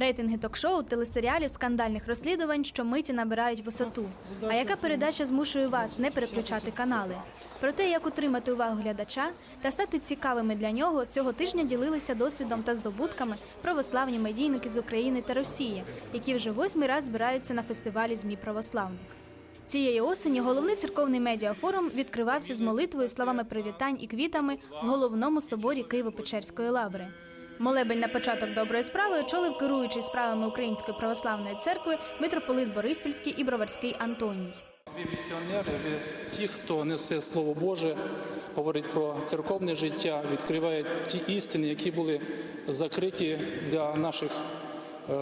Рейтинги ток-шоу, телесеріалів, скандальних розслідувань щомиті набирають висоту. А яка передача змушує вас не переключати канали? Про те, як утримати увагу глядача та стати цікавими для нього, цього тижня ділилися досвідом та здобутками православні медійники з України та Росії, які вже восьмий раз збираються на фестивалі ЗМІ православних. Цієї осені головний церковний медіафорум відкривався з молитвою, словами привітань і квітами в головному соборі Києво-Печерської лаври. Молебень на початок доброї справи очолив керуючий справами Української православної церкви митрополит Бориспільський і Броварський Антоній. Ви місіонери, ви ті, хто несе Слово Боже, говорить про церковне життя, відкриває ті істини, які були закриті для наших е,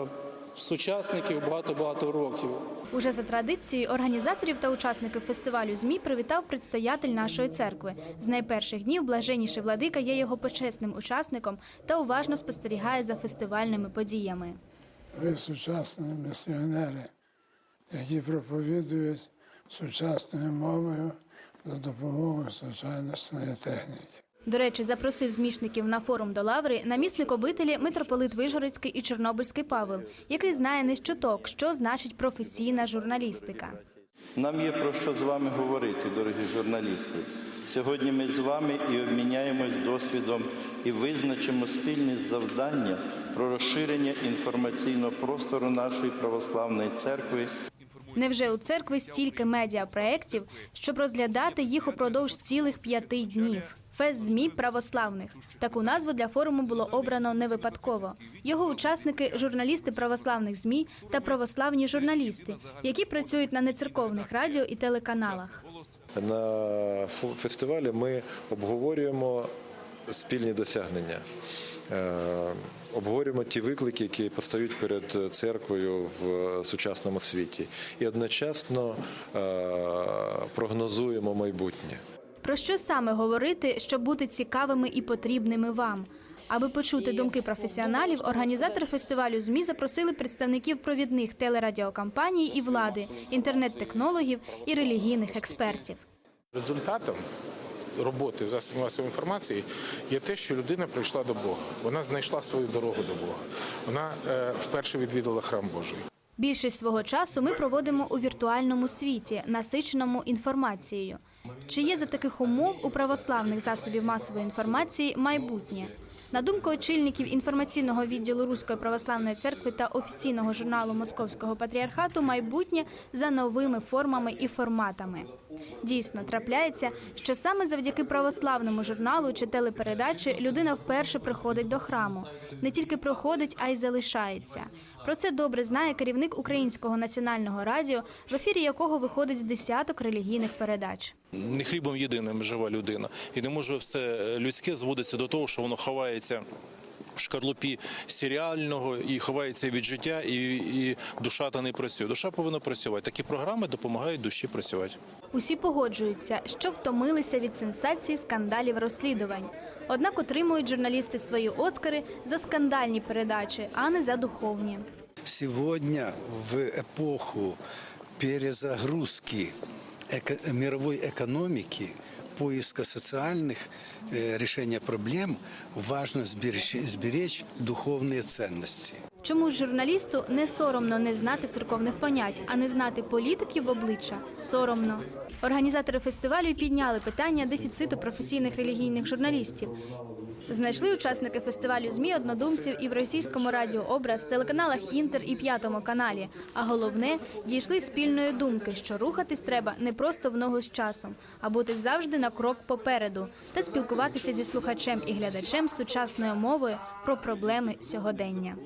сучасників багато-багато років. Уже за традицією організаторів та учасників фестивалю ЗМІ привітав предстоятель нашої церкви. З найперших днів блаженніший владика є його почесним учасником та уважно спостерігає за фестивальними подіями. Ви сучасні місіонери, які проповідують сучасною мовою за допомогою сучасної техніки. До речі, запросив змішників на форум до лаври намісник обителі митрополит Вижгородський і Чорнобильський Павел, який знає не з чуток, що значить професійна журналістика. Нам є про що з вами говорити, дорогі журналісти. Сьогодні ми з вами і обміняємось досвідом і визначимо спільні завдання про розширення інформаційного простору нашої православної церкви Невже у церкви стільки медіапроєктів, щоб розглядати їх упродовж цілих п'яти днів? Фест ЗМІ православних таку назву для форуму було обрано не випадково. Його учасники журналісти православних ЗМІ та православні журналісти, які працюють на нецерковних радіо і телеканалах. На фестивалі ми обговорюємо спільні досягнення, е, обговорюємо ті виклики, які постають перед церквою в сучасному світі, і одночасно е, прогнозуємо майбутнє. Про що саме говорити, щоб бути цікавими і потрібними вам? Аби почути думки професіоналів, організатори фестивалю ЗМІ запросили представників провідних телерадіокомпаній і влади, інтернет-технологів і релігійних експертів. Результатом роботи засобів масової інформації є те, що людина прийшла до Бога. Вона знайшла свою дорогу до Бога. Вона е, вперше відвідала храм Божий. Більшість свого часу ми проводимо у віртуальному світі, насиченому інформацією. Чи є за таких умов у православних засобів масової інформації майбутнє? На думку очільників інформаційного відділу Руської православної церкви та офіційного журналу Московського патріархату, майбутнє за новими формами і форматами. Дійсно, трапляється, що саме завдяки православному журналу чи телепередачі людина вперше приходить до храму. Не тільки приходить, а й залишається. Про це добре знає керівник Українського національного радіо, в ефірі якого виходить з десяток релігійних передач. не хлібом єдиним жива людина. І не може все людське зводитися до того, що воно ховається В шкарлупі серіального і ховається від життя, і, і душа та не працює. Душа повинна працювати. Такі програми допомагають душі працювати. Усі погоджуються, що втомилися від сенсації скандалів розслідувань. Однак отримують журналісти свої оскари за скандальні передачі, а не за духовні. Сегодня в эпоху перезагрузки эко- мировой экономики, поиска социальных э, решения проблем, важно сберечь, сберечь духовные ценности. Чому ж журналісту не соромно не знати церковних понять, а не знати політиків в обличчя? Соромно. Організатори фестивалю підняли питання дефіциту професійних релігійних журналістів. Знайшли учасники фестивалю ЗМІ однодумців і в російському радіо Образ, телеканалах Інтер і п'ятому каналі. А головне, дійшли спільної думки, що рухатись треба не просто в ногу з часом, а бути завжди на крок попереду та спілкуватися зі слухачем і глядачем сучасною мовою про проблеми сьогодення.